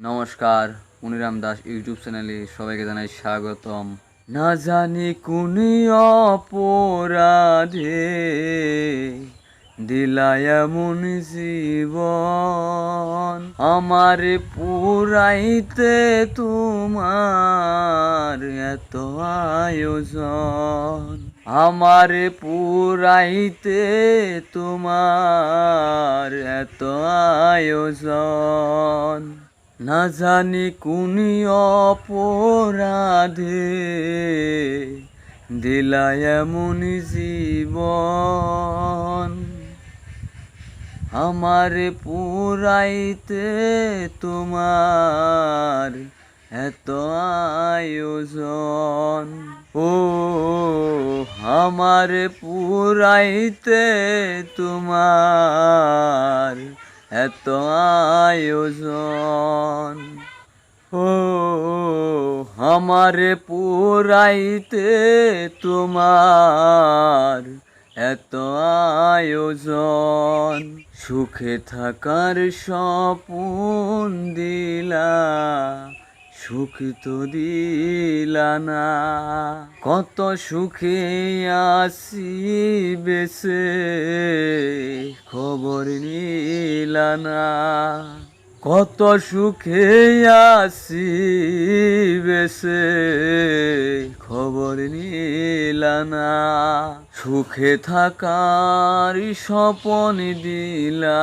নমস্কার, মুনিরাম দাস ইউটিউব চ্যানেলে সবাইকে জানাই স্বাগতম। না জানি কোন অপরাধে দিলায় এমন জীবন। আমার পুরাইতে তোমার এত আয়োজন। আমার পুরাইতে তোমার এত আয়োজন। না জানি কোন অপরাধে দিলায় এমন জীবন। আমার পুরাইতে তোমার এত আয়োজন। ও, আমার পুরাইতে তোমার আমার পুরাইতে তোমার এত আয়োজন। সুখে থাকার স্বপন দিলা, সুখ তো দিলা না। কত সুখে আসি বেসে খবর নিলা না। কত সুখে আসি বেসে খবর নিলা না সুখে থাকার স্বপন দিলা,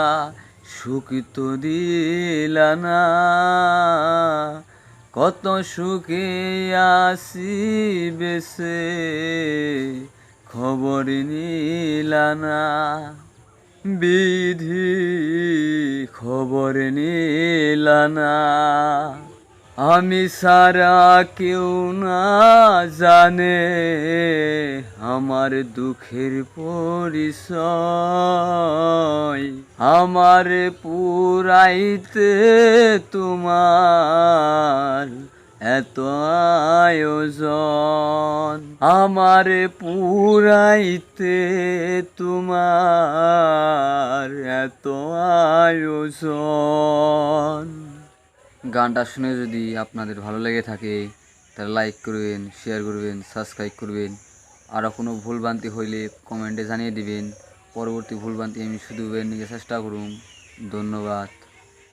সুখ তো দিলা না কত সুখে আসি বেসে খবর নিলা না বিধি খবর নিলানা। আমি সারা কেউ না জানে আমার দুঃখের পরিচয়। আমার পুরাইতে তোমার এত আয়োজন। আমার পুরাইতে তোমার এত আয়োজন। গানটা শুনে যদি আপনাদের ভালো লেগে থাকে, তাহলে লাইক করবেন শেয়ার করবেন সাবস্ক্রাইব করবেন। আরও কোনো ভুলভ্রান্তি হইলে কমেন্টে জানিয়ে দিবেন। পরবর্তী ভুলভ্রান্তি আমি শুধু নিয়ে চেষ্টা করুন ধন্যবাদ।